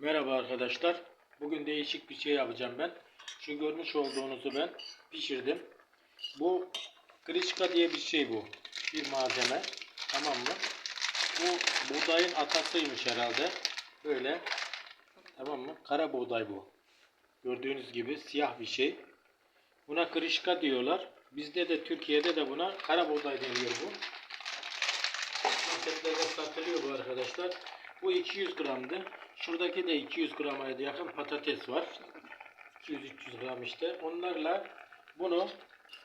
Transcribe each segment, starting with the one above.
Merhaba arkadaşlar. Bugün değişik bir şey yapacağım ben. Şu görmüş olduğunuzu ben pişirdim. Bu krişka diye bir şey bu. Bir malzeme. Tamam mı? Bu buğdayın atasıymış herhalde. Böyle. Tamam mı? Kara buğday bu. Gördüğünüz gibi siyah bir şey. Buna krişka diyorlar. Bizde de Türkiye'de de buna kara buğday deniyor bu. Marketlerde satılıyor bu arkadaşlar. Bu 200 gramdı. Şuradaki de 200 grama yakın patates var. 200-300 gram işte. Onlarla bunu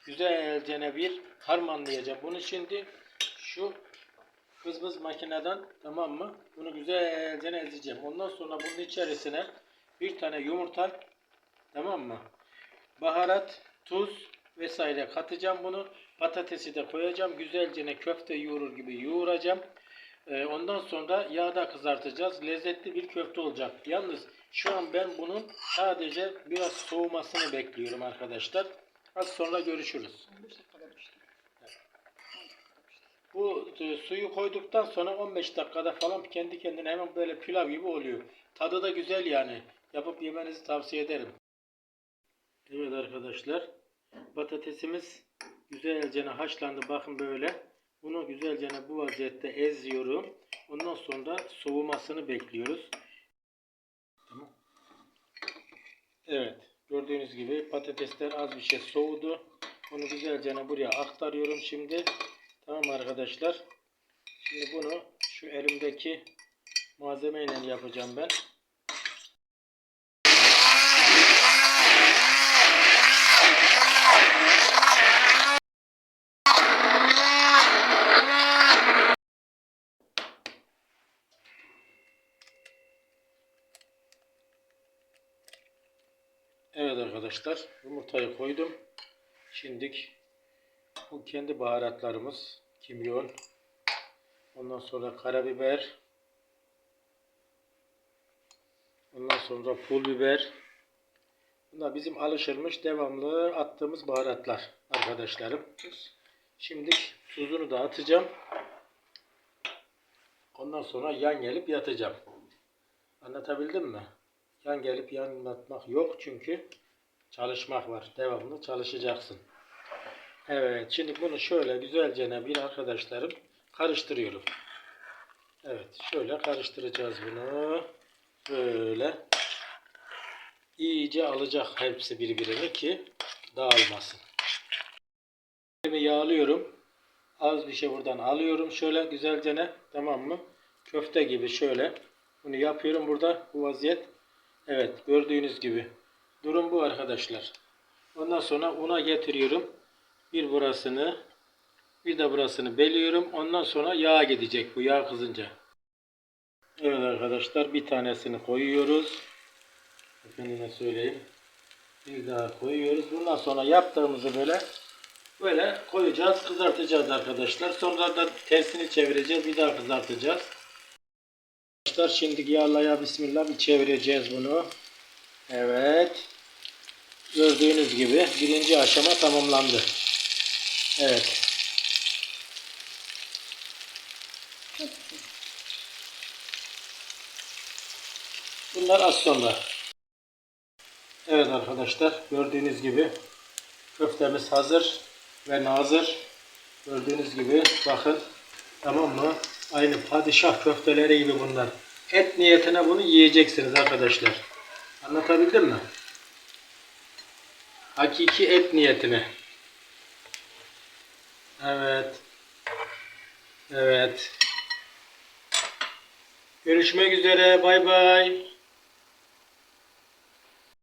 güzelce bir harmanlayacağım. Bunu şimdi şu kızmız makineden tamam mı? Bunu güzelce ezeceğim. Ondan sonra bunun içerisine bir tane yumurta tamam mı? Baharat, tuz vesaire katacağım bunu. Patatesi de koyacağım. Güzelce köfte yoğurur gibi yoğuracağım. Ee, ondan sonra yağda kızartacağız. Lezzetli bir köfte olacak. Yalnız şu an ben bunun sadece biraz soğumasını bekliyorum arkadaşlar. Az sonra görüşürüz. 15 dakikada pişti. Bu e, suyu koyduktan sonra 15 dakikada falan kendi kendine hemen böyle pilav gibi oluyor. Tadı da güzel yani. Yapıp yemenizi tavsiye ederim. Evet arkadaşlar. Patatesimiz güzelce haşlandı. Bakın böyle. Bunu güzelce bu vaziyette eziyorum. Ondan sonra soğumasını bekliyoruz. Tamam. Evet. Gördüğünüz gibi patatesler az bir şey soğudu. Onu güzelce buraya aktarıyorum şimdi. Tamam arkadaşlar. Şimdi bunu şu elimdeki malzemeyle yapacağım ben. Evet arkadaşlar yumurtayı koydum. Şimdilik bu kendi baharatlarımız. Kimyon. Ondan sonra karabiber. Ondan sonra pul biber. Bunlar bizim alışılmış devamlı attığımız baharatlar arkadaşlarım. Şimdi tuzunu da atacağım. Ondan sonra yan gelip yatacağım. Anlatabildim mi? Yan gelip yan yatmak yok çünkü çalışmak var. Devamlı çalışacaksın. Evet şimdi bunu şöyle güzelce bir arkadaşlarım karıştırıyorum. Evet şöyle karıştıracağız bunu. Böyle iyice alacak hepsi birbirini ki dağılmasın. Elimi yağlıyorum. Az bir şey buradan alıyorum. Şöyle güzelce ne? Tamam mı? Köfte gibi şöyle. Bunu yapıyorum burada. Bu vaziyet. Evet. Gördüğünüz gibi. Durum bu arkadaşlar. Ondan sonra una getiriyorum. Bir burasını bir de burasını beliyorum. Ondan sonra yağa gidecek bu yağ kızınca. Evet arkadaşlar bir tanesini koyuyoruz. Efendime söyleyeyim. Bir daha koyuyoruz. Bundan sonra yaptığımızı böyle Böyle koyacağız, kızartacağız arkadaşlar. Sonra da tersini çevireceğiz, bir daha kızartacağız. Arkadaşlar şimdi yağlaya bismillah bir çevireceğiz bunu. Evet. Gördüğünüz gibi birinci aşama tamamlandı. Evet. Bunlar az sonra. Evet arkadaşlar gördüğünüz gibi köftemiz hazır ve nazır. Gördüğünüz gibi bakın tamam mı? Aynı padişah köfteleri gibi bunlar. Et niyetine bunu yiyeceksiniz arkadaşlar. Anlatabildim mi? Hakiki et niyetine. Evet. Evet. Görüşmek üzere. Bay bay.